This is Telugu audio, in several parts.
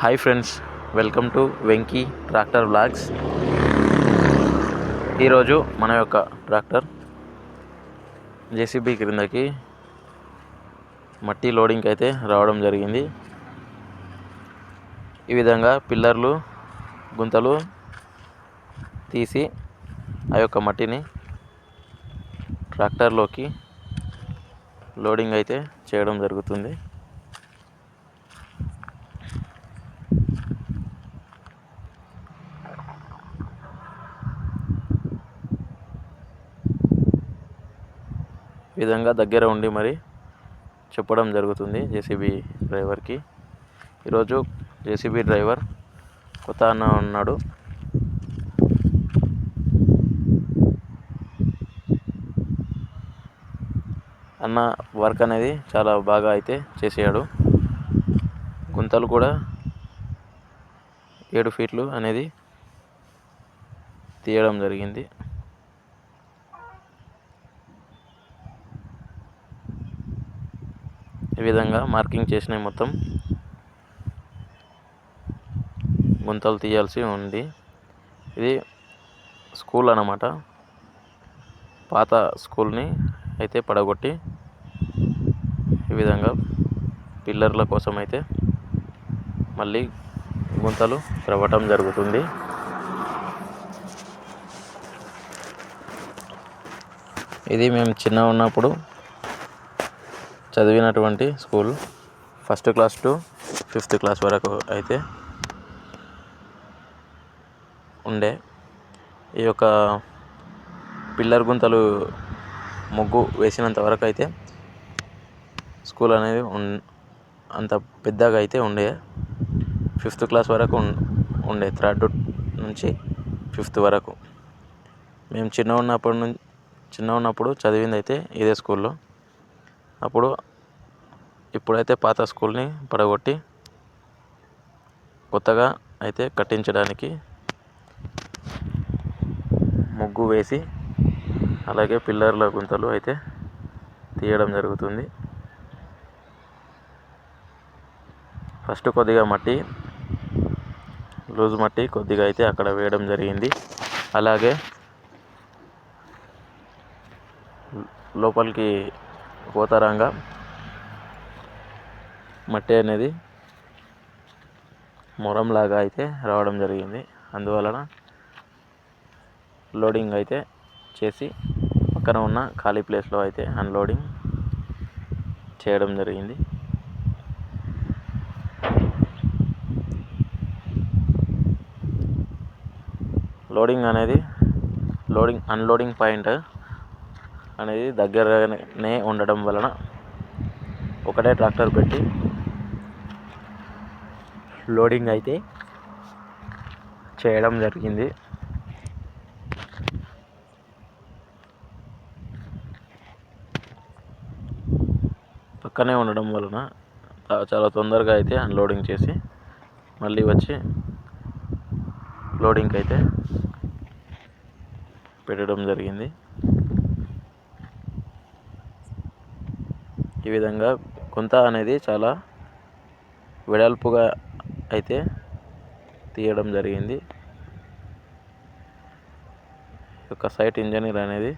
Hi friends welcome to Venky tractor blogs ఈరోజు మన యొక్క ట్రాక్టర్ జేసీబీ క్రిందకి మట్టి లోడింగ్కి అయితే రావడం జరిగింది. ఈ విధంగా పిల్లర్లు గుంతలు తీసి ఆ యొక్క మట్టిని ట్రాక్టర్లోకి లోడింగ్ అయితే చేయడం జరుగుతుంది. విధంగా దగ్గర ఉండి మరి చెప్పడం జరుగుతుంది జేసీబీ డ్రైవర్కి. ఈరోజు జేసీబీ డ్రైవర్ కొత్త అన్న ఉన్నాడు. అన్న వర్క్ అనేది చాలా బాగా అయితే చేసాడు. గుంతలు కూడా ఏడు ఫీట్లు అనేది తీయడం జరిగింది. విధంగా మార్కింగ్ చేసినవి మొత్తం గుంతలు తీయాల్సి ఉంది. ఇది స్కూల్ అన్నమాట. పాత స్కూల్ని అయితే పడగొట్టి ఈ విధంగా పిల్లర్ల కోసం అయితే మళ్ళీ గుంతలు త్రవ్వటం జరుగుతుంది. ఇది మేము చిన్న ఉన్నప్పుడు చదివినటువంటి school first class to fifth class వరకు అయితే ఉండే. ఈ యొక్క పిల్లర్ గుంతలు ముగ్గు వేసినంత వరకు అయితే స్కూల్ అనేది ఉన్ అంత పెద్దగా అయితే ఉండే. ఫిఫ్త్ క్లాస్ వరకు ఉండే థర్డ్ నుంచి ఫిఫ్త్ వరకు. మేము చిన్న ఉన్నప్పటి నుంచి చిన్న ఉన్నప్పుడు చదివింది అయితే ఇదే స్కూల్లో. అప్పుడు ఇప్పుడైతే పాత స్కూల్ని పడగొట్టి కొత్తగా అయితే కట్టించడానికి ముగ్గు వేసి అలాగే పిల్లర్ల గుంతలు అయితే తీయడం జరుగుతుంది. ఫస్ట్ కొద్దిగా మట్టి లూజ్ మట్టి కొద్దిగా అయితే అక్కడ వేయడం జరిగింది. అలాగే లోపలికి కోతరంగా మట్టి అనేది మొరంలాగా అయితే రావడం జరిగింది. అందువలన లోడింగ్ అయితే చేసి పక్కన ఉన్న ఖాళీ ప్లేస్లో అయితే అన్లోడింగ్ చేయడం జరిగింది. లోడింగ్ అనేది లోడింగ్ అన్లోడింగ్ పాయింట్ అనేది దగ్గరనే ఉండడం వలన ఒకటే ట్రాక్టర్ పెట్టి లోడింగ్ అయితే చేయడం జరిగింది. పక్కనే ఉండడం వలన చాలా తొందరగా అయితే అన్లోడింగ్ చేసి మళ్ళీ వచ్చి లోడింగ్కి అయితే పెట్టడం జరిగింది. ఈ విధంగా గుంత అనేది చాలా వెడల్పుగా అయితే తీయడం జరిగింది. యొక్క సైట్ ఇంజనీర్ అనేది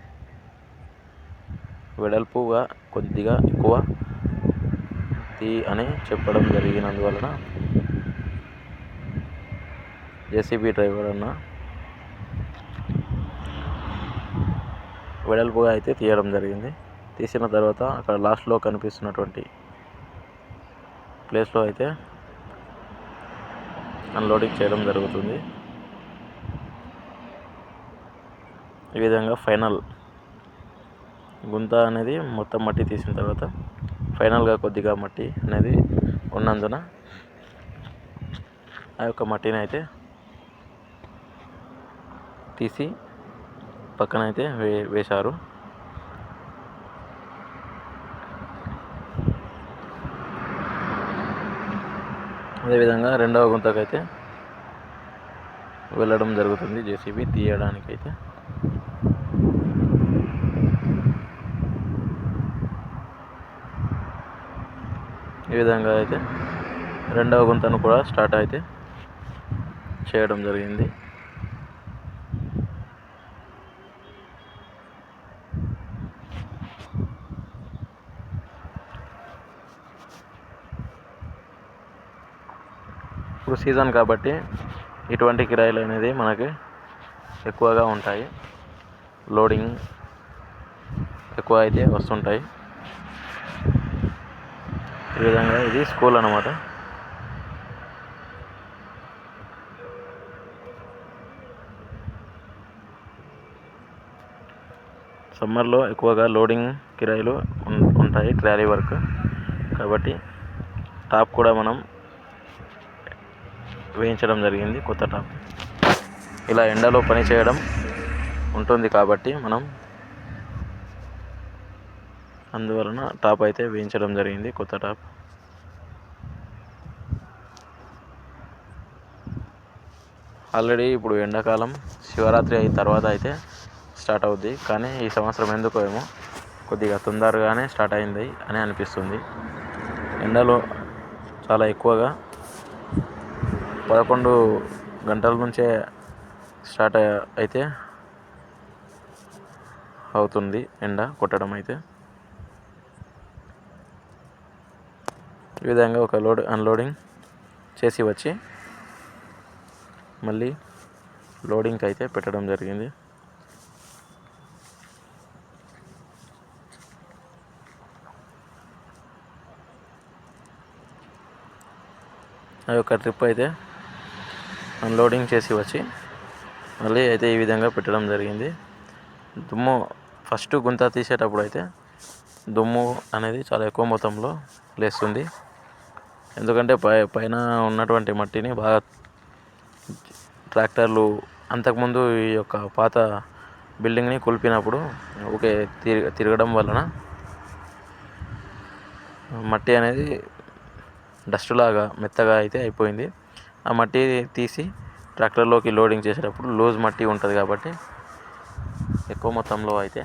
వెడల్పుగా కొద్దిగా ఎక్కువ తీ అని చెప్పడం జరిగినందువలన జేసీబీ డ్రైవర్ అన్న వెడల్పుగా అయితే తీయడం జరిగింది. తీసిన తర్వాత అక్కడ లాస్ట్లో కనిపిస్తున్నటువంటి ప్లేస్లో అయితే అన్లోడింగ్ చేయడం జరుగుతుంది. ఈ విధంగా ఫైనల్ గుంత అనేది మొత్తం మట్టి తీసిన తర్వాత ఫైనల్గా కొద్దిగా మట్టి అనేది ఉన్నందున ఆ యొక్క మట్టిని అయితే తీసి పక్కన అయితే వే వేశారు. అదేవిధంగా రెండవ గుంతకైతే వెళ్ళడం జరుగుతుంది జేసీబీ తీయడానికైతే. ఈ విధంగా అయితే రెండవ గుంతను కూడా స్టార్ట్ అయితే చేయడం జరిగింది. ఇప్పుడు సీజన్ కాబట్టి ఇటువంటి కిరాయిలు అనేది మనకి ఎక్కువగా ఉంటాయి. లోడింగ్ ఎక్కువ అయితే వస్తుంటాయి. ఈ విధంగా ఇది స్కూల్ అన్నమాట. సమ్మర్లో ఎక్కువగా లోడింగ్ కిరాయిలు ఉంటాయి ట్రాలీ వర్క్. కాబట్టి టాప్ కూడా మనం వేయించడం జరిగింది కొత్త టాప్. ఇలా ఎండలో పని చేయడం ఉంటుంది కాబట్టి మనం అందువలన టాప్ అయితే వేయించడం జరిగింది కొత్త టాప్. ఆల్రెడీ ఇప్పుడు ఎండాకాలం శివరాత్రి అయిన తర్వాత అయితే స్టార్ట్ అవుద్ది. కానీ ఈ సంవత్సరం ఎందుకో ఏమో కొద్దిగా తొందరగానే స్టార్ట్ అయింది అని అనిపిస్తుంది. ఎండలో చాలా ఎక్కువగా పదకొండు గంటల నుంచే స్టార్ట్ అయితే అవుతుంది ఎండ కొట్టడం అయితే. ఈ విధంగా ఒక లోడ్ అన్లోడింగ్ చేసి వచ్చి మళ్ళీ లోడింగ్కి అయితే పెట్టడం జరిగింది. ఆ యొక్క ట్రిప్ అయితే అన్లోడింగ్ చేసి వచ్చి మళ్ళీ అయితే ఈ విధంగా పెట్టడం జరిగింది. దుమ్ము ఫస్ట్ గుంత తీసేటప్పుడు అయితే దుమ్ము అనేది చాలా ఎక్కువ మొత్తంలో లేస్తుంది. ఎందుకంటే పై పైన ఉన్నటువంటి మట్టిని బాగా ట్రాక్టర్లు అంతకుముందు ఈ యొక్క పాత బిల్డింగ్ని కూల్పినప్పుడు ఒకే తిరిగ తిరగడం వలన మట్టి అనేది డస్ట్ లాగా మెత్తగా అయితే అయిపోయింది. ఆ మట్టి తీసి ట్రాక్టర్లోకి లోడింగ్ చేసేటప్పుడు లూజ్ మట్టి ఉంటుంది కాబట్టి ఎక్కువ మొత్తంలో అయితే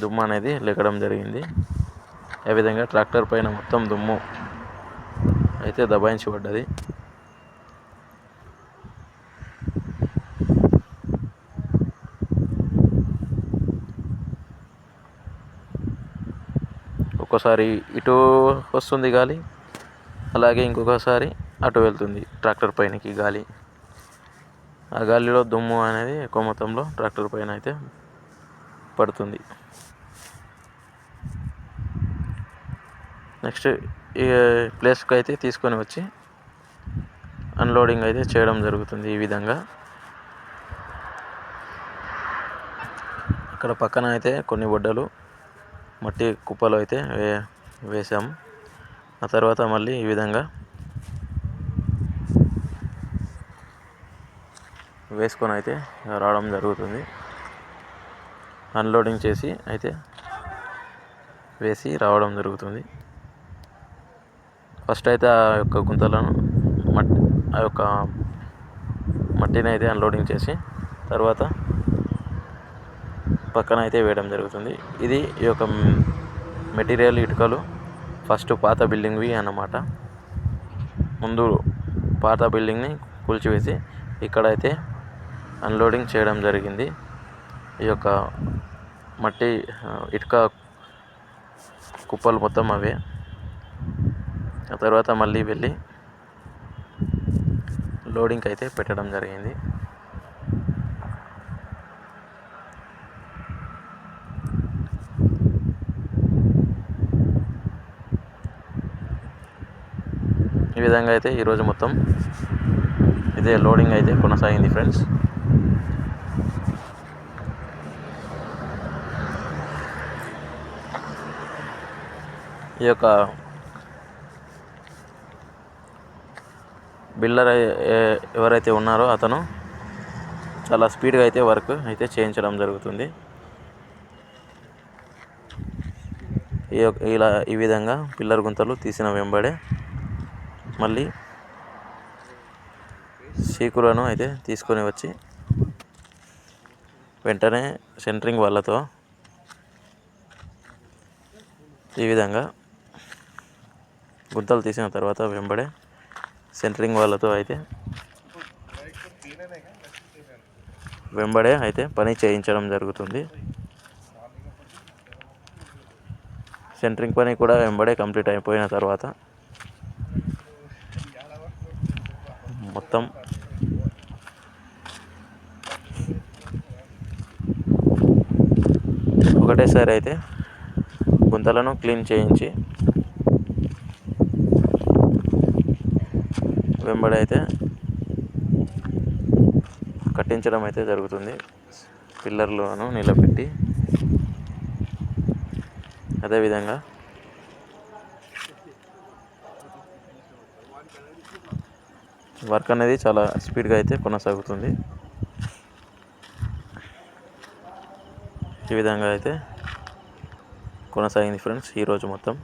దుమ్ము అనేది లేకడం జరిగింది. ఏ విధంగా ట్రాక్టర్ పైన మొత్తం దుమ్ము అయితే దబాయించబడ్డది. ఒక్కోసారి ఇటు వస్తుంది గాలి అలాగే ఇంకొకసారి అటు వెళ్తుంది ట్రాక్టర్ పైనకి గాలి. ఆ గాలిలో దుమ్ము అనేది ఎక్కువ మొత్తంలో ట్రాక్టర్ పైన అయితే పడుతుంది. నెక్స్ట్ ఈ ప్లేస్కి అయితే తీసుకొని వచ్చి అన్లోడింగ్ అయితే చేయడం జరుగుతుంది ఈ విధంగా. అక్కడ పక్కన అయితే కొన్ని బొడ్డలు మట్టి కుప్పలు అయితే వే వేసాము ఆ తర్వాత మళ్ళీ ఈ విధంగా వేసుకొని అయితే రావడం జరుగుతుంది. అన్లోడింగ్ చేసి అయితే వేసి రావడం జరుగుతుంది. ఫస్ట్ అయితే ఆ యొక్క గుంతలను మట్టి ఆ యొక్క మట్టిని అయితే అన్లోడింగ్ చేసి తర్వాత పక్కన అయితే వేయడం జరుగుతుంది. ఇది ఈ యొక్క మెటీరియల్ ఇటుకలు ఫస్ట్ పాత బిల్డింగ్వి అన్నమాట. ముందు పాత బిల్డింగ్ని కూల్చివేసి ఇక్కడైతే అన్లోడింగ్ చేయడం జరిగింది. ఈ యొక్క మట్టి ఇటుక కుప్పలు మొత్తం అవే. ఆ తర్వాత మళ్ళీ వెళ్ళి లోడింగ్కి అయితే పెట్టడం జరిగింది. ఈ విధంగా అయితే ఈరోజు మొత్తం ఇదే లోడింగ్ అయితే కొనసాగింది ఫ్రెండ్స్ ఈ యొక్క బిల్డర్ ఎవరైతే ఉన్నారో అతను చాలా స్పీడ్గా అయితే వర్క్ అయితే చేయించడం జరుగుతుంది. ఈ యొక్క ఇలా ఈ విధంగా పిల్లర్ గుంతలు తీసిన వెంబడే మళ్ళీ సీకులను అయితే తీసుకొని వచ్చి వెంటనే సెంటరింగ్ వాళ్ళతో ఈ విధంగా గుంతలు తీసిన తర్వాత వెంబడే సెంటరింగ్ వాళ్ళతో అయితే వెంబడే అయితే పని చేయించడం జరుగుతుంది. సెంటరింగ్ పని కూడా వెంబడే కంప్లీట్ అయిపోయిన తర్వాత మొత్తం ఒకటేసారి అయితే గుంతలను క్లీన్ చేయించి వెంబడి అయితే కట్టించడం అయితే జరుగుతుంది. పిల్లర్లను నిలబెట్టి అదేవిధంగా వర్క్ అనేది చాలా స్పీడ్గా అయితే కొనసాగుతుంది. ఈ విధంగా అయితే కొనసాగింది ఫ్రెండ్స్ ఈరోజు మొత్తం.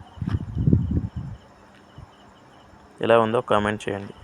ఎలా ఉందో కామెంట్ చేయండి.